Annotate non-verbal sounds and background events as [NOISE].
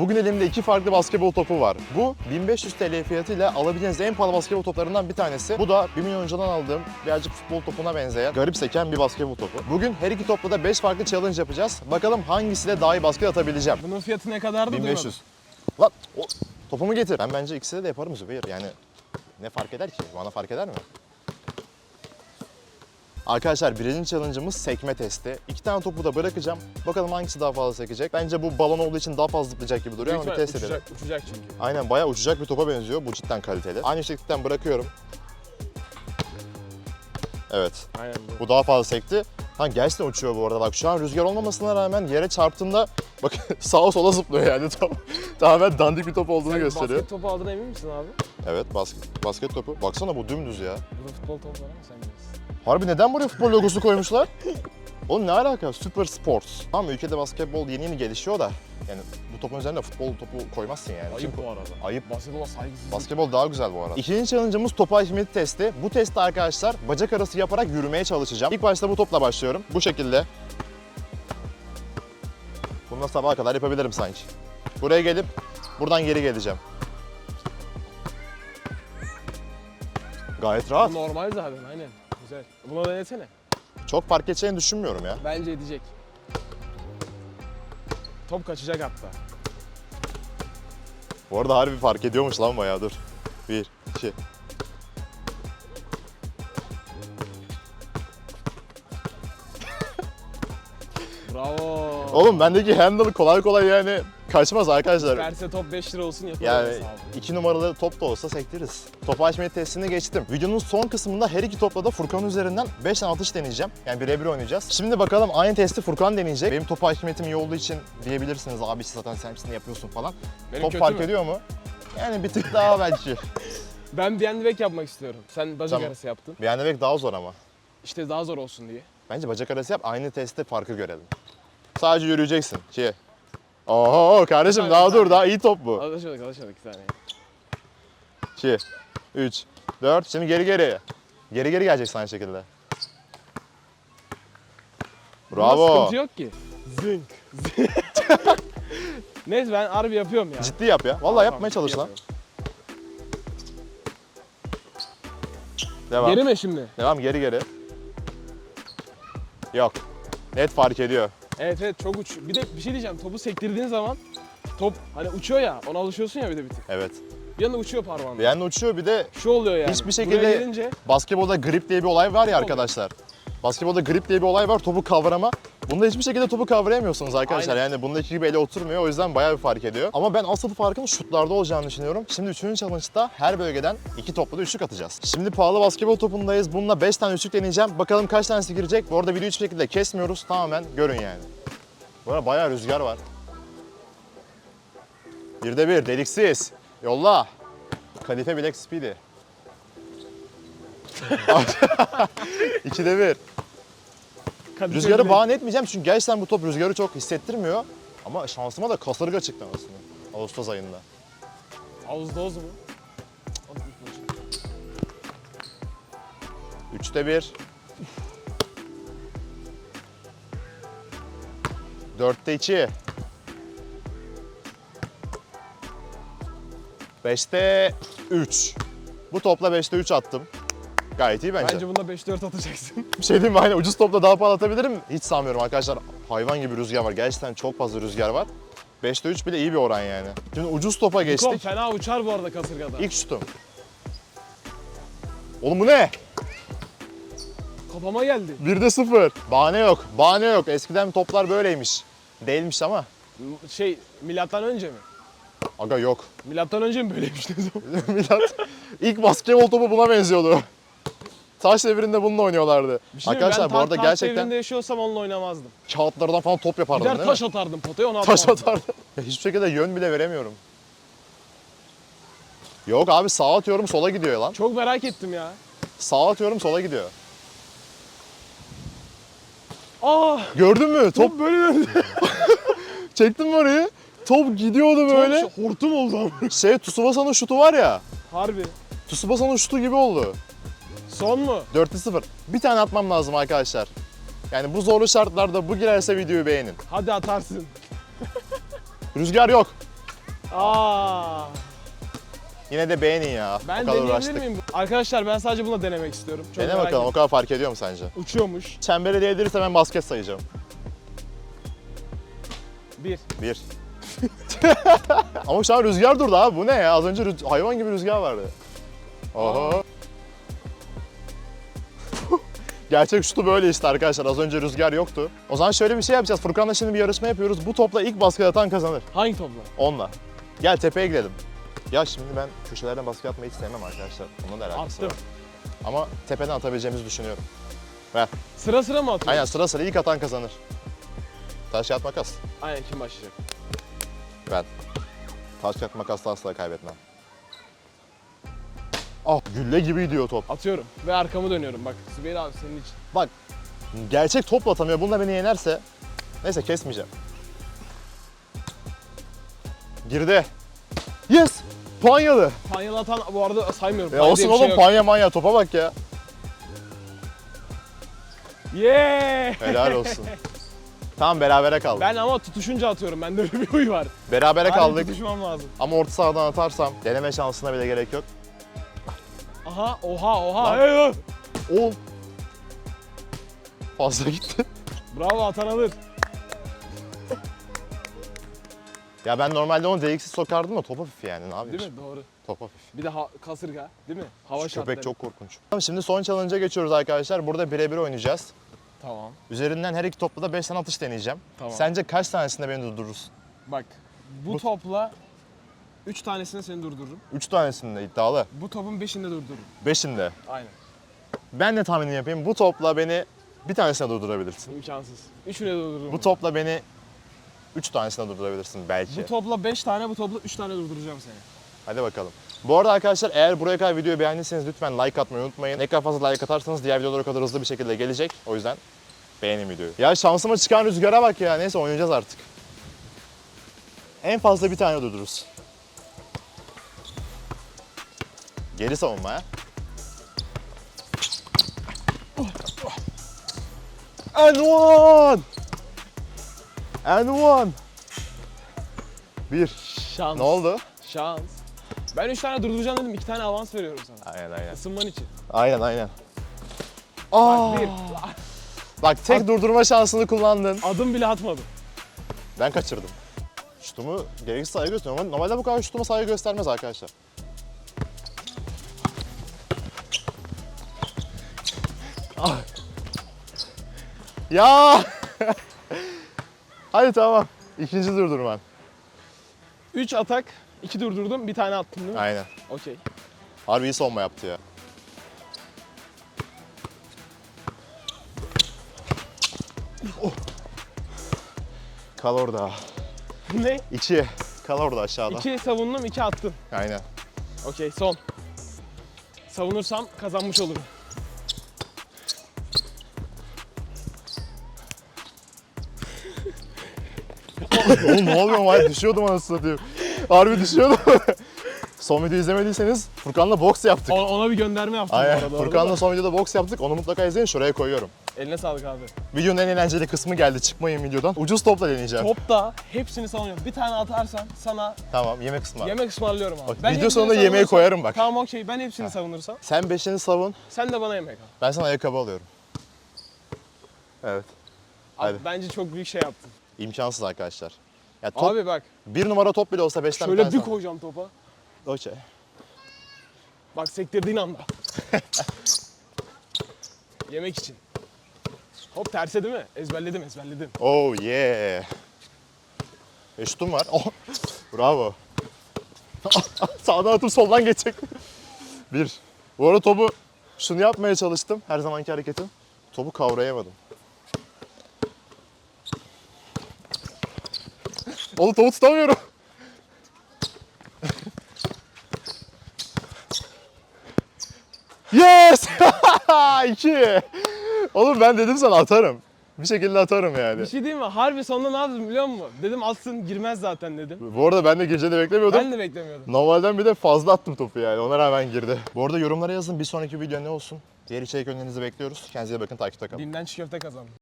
Bugün elimde iki farklı basketbol topu var. Bu 1500 TL fiyatıyla alabileceğiniz en pahalı basketbol toplarından bir tanesi. Bu da 1 milyon önceden aldığım birazcık futbol topuna benzeyen garip seken bir basketbol topu. Bugün her iki topla da 5 farklı challenge yapacağız. Bakalım hangisiyle daha iyi basket atabileceğim. Bunun fiyatı ne kadardı? 1500. Lan o, topumu getir. Ben bence ikisini de yaparım Zübeyir. Yani ne fark eder ki? Bana fark eder mi? Arkadaşlar birinci challenge'ımız sekme testi. İki tane topu da bırakacağım. Bakalım hangisi daha fazla sekecek. Bence bu balon olduğu için daha fazla zıplayacak gibi duruyor ama bir test edelim. uçacak, çünkü. Aynen bayağı uçacak bir topa benziyor. Bu cidden kaliteli. Aynı yükseklikten bırakıyorum. Evet. Aynen bu. Bu daha fazla sekti. Ha gerçekten uçuyor bu arada. Bak şu an rüzgar olmamasına rağmen yere çarptığında [LAUGHS] bak sağa sola zıplıyor yani. [LAUGHS] Tam, tamamen dandik bir top olduğunu Sen gösteriyor. basket topu aldığına emin misin abi? Evet basket, basket topu. Baksana bu dümdüz ya. Burada futbol topu ama sen bilirsin. Harbi neden buraya futbol logosu koymuşlar? Oğlum ne alaka? Super Sports. Tamam ülkede basketbol yeni yeni gelişiyor da yani bu topun üzerine futbol topu koymazsın yani. Ayıp bu arada. Ayıp. Basketbola saygısızlık. Basketbol daha güzel bu arada. İkinci challenge'ımız topu hakimiyeti testi. Bu testte arkadaşlar bacak arası yaparak yürümeye çalışacağım. İlk başta bu topla başlıyorum. Bu şekilde. Bunu sabaha kadar yapabilirim sanki. Buraya gelip buradan geri geleceğim. Gayet rahat. Bu normal zaten aynen. Güzel. Buna denesene. Çok fark edeceğini düşünmüyorum ya. Bence edecek. Top kaçacak hatta. Bu arada harbi fark ediyormuş lan bayağı dur. Bir, iki. Bravo. Oğlum bendeki handle kolay kolay yani kaçmaz arkadaşlar. Verse top 5 lira olsun yapalım Yani hesabı. iki numaralı top da olsa sektiririz. Top açmayı testini geçtim. Videonun son kısmında her iki topla da Furkan üzerinden 5 tane atış deneyeceğim. Yani birebir oynayacağız. Şimdi bakalım aynı testi Furkan deneyecek. Benim top hakimiyetim iyi olduğu için diyebilirsiniz abi zaten sen hepsini yapıyorsun falan. Benim top kötü fark mü? ediyor mu? Yani bir tık daha belki. [LAUGHS] Ben the back yapmak istiyorum. Sen bacak Tamam. arası yaptın. Bir yana bek daha zor ama. İşte daha zor olsun diye. Bence bacak arası yap aynı testte farkı görelim. Sadece yürüyeceksin. Ki. Oho kardeşim daha dur daha iyi top bu. Alışmadık alışmadık bir saniye. 2, 3, 4. Şimdi geri geri. Geri geri geleceksin aynı şekilde. Bunda Bravo. sıkıntı yok ki. Zınk. zınk. [LAUGHS] Neyse ben harbi yapıyorum ya. Ciddi yap ya. Vallahi Tamam, yapmaya çalış lan. Devam. Geri mi şimdi? Devam geri geri. Yok. Net fark ediyor. Evet evet çok uç. Bir de bir şey diyeceğim. Topu sektirdiğin zaman top hani uçuyor ya. Ona alışıyorsun ya bir de bir tık. Evet. Bir anda uçuyor parmağın. Bir yandan uçuyor bir de Şu oluyor yani. Hiçbir Buraya şekilde- gelince basketbolda grip diye bir olay var ya arkadaşlar. Basketbolda grip diye bir olay var. Topu kavrama. Bunda hiçbir şekilde topu kavrayamıyorsunuz arkadaşlar. Aynen. Yani bundaki gibi ele oturmuyor. O yüzden bayağı bir fark ediyor. Ama ben asıl farkın şutlarda olacağını düşünüyorum. Şimdi 3. challenge'da her bölgeden iki topla da üçlük atacağız. Şimdi pahalı basketbol topundayız. Bununla 5 tane üçlük deneyeceğim. Bakalım kaç tanesi girecek. Bu arada videoyu hiçbir şekilde kesmiyoruz. Tamamen görün yani. Bu arada bayağı rüzgar var. Bir de bir deliksiz. Yolla. Kalife Black Speedy. [LAUGHS] İkide bir. Kadıköy Rüzgarı bahane etmeyeceğim çünkü gerçekten bu top rüzgarı çok hissettirmiyor. Ama şansıma da kasırga çıktı aslında. Ağustos ayında. Ağızdoz mu? Üçte bir. Dörtte iki. Beşte üç. Bu topla beşte üç attım. Gayet iyi bence. Bence bunda 5-4 atacaksın. [LAUGHS] Bir şey diyeyim mi? Aynen ucuz topla daha pahalı atabilirim. Hiç sanmıyorum arkadaşlar. Hayvan gibi rüzgar var. Gerçekten çok fazla rüzgar var. 5'te 3 bile iyi bir oran yani. Şimdi ucuz topa Kom geçtik. fena uçar bu arada kasırgada. İlk şutum. Oğlum bu ne? Kafama geldi. 1'de 0. Bahane yok. Bahane yok. Eskiden toplar böyleymiş. Değilmiş ama. Şey milattan önce mi? Aga yok. Milattan önce mi böyleymiş ne [LAUGHS] zaman? [LAUGHS] Milat. İlk basketbol topu buna benziyordu. Taş devrinde bununla oynuyorlardı. Bir şey Arkadaşlar ben bu arada taht gerçekten devrinde yaşıyorsam onunla oynamazdım. kağıtlardan falan top yapardım Gider değil taş mi? atardım potaya onu Taş atmazdım. atardım. [LAUGHS] Ya hiçbir şekilde yön bile veremiyorum. Yok abi sağa atıyorum sola gidiyor lan. Çok merak ettim ya. Sağa atıyorum sola gidiyor. Aa! Gördün mü? Top Top böyle döndü. [LAUGHS] çektin mi orayı? Top gidiyordu böyle. Top hortum oldu ama. Şey Tsubasa'nın şutu var ya. Harbi. Tsubasa'nın şutu gibi oldu. Son mu? 4'te 0. Bir tane atmam lazım arkadaşlar. Yani bu zorlu şartlarda bu girerse videoyu beğenin. Hadi atarsın. [LAUGHS] Rüzgar yok. Aa. Yine de beğenin ya. Ben deneyebilir miyim? Arkadaşlar ben sadece bununla denemek istiyorum. Çok Dene merak bakalım o ettim. kadar fark ediyor mu sence? Uçuyormuş. Çembere değdirirse ben basket sayacağım. Bir. Bir. [LAUGHS] Ama şu an rüzgar durdu abi. Bu ne ya? Az önce rüz- hayvan gibi rüzgar vardı. Oho. Gerçek şutu böyle işte arkadaşlar. Az önce rüzgar yoktu. O zaman şöyle bir şey yapacağız. Furkan'la şimdi bir yarışma yapıyoruz. Bu topla ilk basket atan kazanır. Hangi topla? Onunla. Gel tepeye gidelim. Ya şimdi ben köşelerden basket atmayı hiç sevmem arkadaşlar. Bunun da alakası Attım. var. Ama tepeden atabileceğimizi düşünüyorum. Sıra sıra mı atıyorsun? Aynen sıra sıra ilk atan kazanır. Taş kağıt makas. Aynen kim başlayacak? Ben. Taş kağıt makasla asla kaybetmem. Ah gülle gibi gidiyor top. Atıyorum ve arkamı dönüyorum bak. Zübeyir abi senin için. Bak gerçek topla atamıyor. Bununla beni yenerse neyse kesmeyeceğim. Girdi. Yes! Panyalı. Panyalı atan bu arada saymıyorum. Ya Panya olsun diye bir şey oğlum yok. panya manya topa bak ya. Yeah! Helal olsun. [LAUGHS] tamam berabere kaldık. Ben ama tutuşunca atıyorum. Bende öyle bir huy var. Berabere Aynen kaldık. tutuşmam lazım. Ama orta sahadan atarsam deneme şansına bile gerek yok. Aha, oha, oha. Lan. Oğlum. Fazla gitti. Bravo atan alır. Ya ben normalde onu deliksiz sokardım da top hafif yani ne yapayım? Değil mi? Doğru. Top hafif. Bir de ha- kasırga, değil mi? Hava Şu şartları. köpek çok korkunç. Tamam şimdi son challenge'a geçiyoruz arkadaşlar. Burada birebir oynayacağız. Tamam. Üzerinden her iki topla da 5 tane atış deneyeceğim. Tamam. Sence kaç tanesinde beni durdurursun? Bak, Bu- topla 3 tanesini seni durdururum. 3 tanesinde iddialı. Bu topun 5'inde durdururum. 5'inde. Aynen. Ben de tahmin yapayım. Bu topla beni bir tanesine durdurabilirsin. İmkansız. Üçüne durdururum. Bu topla beni 3 tanesine durdurabilirsin belki. Bu topla 5 tane, bu topla 3 tane durduracağım seni. Hadi bakalım. Bu arada arkadaşlar eğer buraya kadar videoyu beğendiyseniz lütfen like atmayı unutmayın. Ne kadar fazla like atarsanız diğer videolar o kadar hızlı bir şekilde gelecek. O yüzden beğenin videoyu. Ya şansıma çıkan rüzgara bak ya. Neyse oynayacağız artık. En fazla bir tane durdururuz. Geri savunma ya. And one! And one! Bir. Şans. Ne oldu? Şans. Ben 3 tane durduracağım dedim, 2 tane avans veriyorum sana. Aynen aynen. Isınman için. Aynen aynen. Aa, Bir. bak tek durdurma şansını kullandın. Adım bile atmadım. Ben kaçırdım. Şutumu gereksiz saygı gösteriyorum. ama Normalde bu kadar şutuma saygı göstermez arkadaşlar. Ya! [LAUGHS] Hadi tamam. İkinci durdurman. 3 atak, 2 durdurdum, bir tane attım değil mi? Aynen. Okey. Harbi iyi savunma yaptı ya. Oh. Kal orada. [LAUGHS] ne? İki. Kal orada aşağıda. 2 savundum, 2 attım. Aynen. Okey, son. Savunursam kazanmış olurum. Oğlum ne oluyor ama düşüyordum anasını satayım. Harbi düşüyordum. [LAUGHS] son videoyu izlemediyseniz Furkan'la boks yaptık. Ona, ona bir gönderme yaptım bu Aynen. arada. orada Furkan'la son videoda boks yaptık. Onu mutlaka izleyin. Şuraya koyuyorum. Eline sağlık abi. Videonun en eğlenceli kısmı geldi. Çıkmayın videodan. Ucuz topla deneyeceğim. Topta hepsini savunuyorum. Bir tane atarsan sana Tamam yemek var. yemek ısmarlıyorum abi. Bak, video hepsini sonunda yemeği savunursam- koyarım bak. Tamam okey ben hepsini savunursam Sen beşini savun. sen de bana yemek al. Ben sana ayakkabı alıyorum. Evet. Abi Hadi. bence çok büyük şey yaptın. İmkansız arkadaşlar. Ya top, Abi bak bir numara top bile olsa beşten şöyle bir sana- koyacağım topa. Okey. Bak sektirdiğin anda. [LAUGHS] yemek için. Hop terse değil mi? Ezberledim ezberledim. Oh yeah. E şutum var. [LAUGHS] Oh. Bravo. [LAUGHS] Sağdan atıp soldan geçecek. Bir. Bu arada topu şunu yapmaya çalıştım. Her zamanki hareketim. Topu kavrayamadım. Oğlum topu tutamıyorum. Yes! [LAUGHS] İki. Oğlum ben dedim sana atarım. Bir şekilde atarım yani. Bir şey diyeyim mi? Harbi sonunda ne yaptım biliyor musun? Dedim atsın girmez zaten dedim. Bu arada ben de gecede beklemiyordum. Ben de beklemiyordum. Normalden bir de fazla attım topu yani. Ona rağmen girdi. Bu arada yorumlara yazın bir sonraki video ne olsun. Diğer içerik önlerinizi bekliyoruz. Kendinize iyi bakın takipte kalın. Bim'den çiğ köfte kazandım.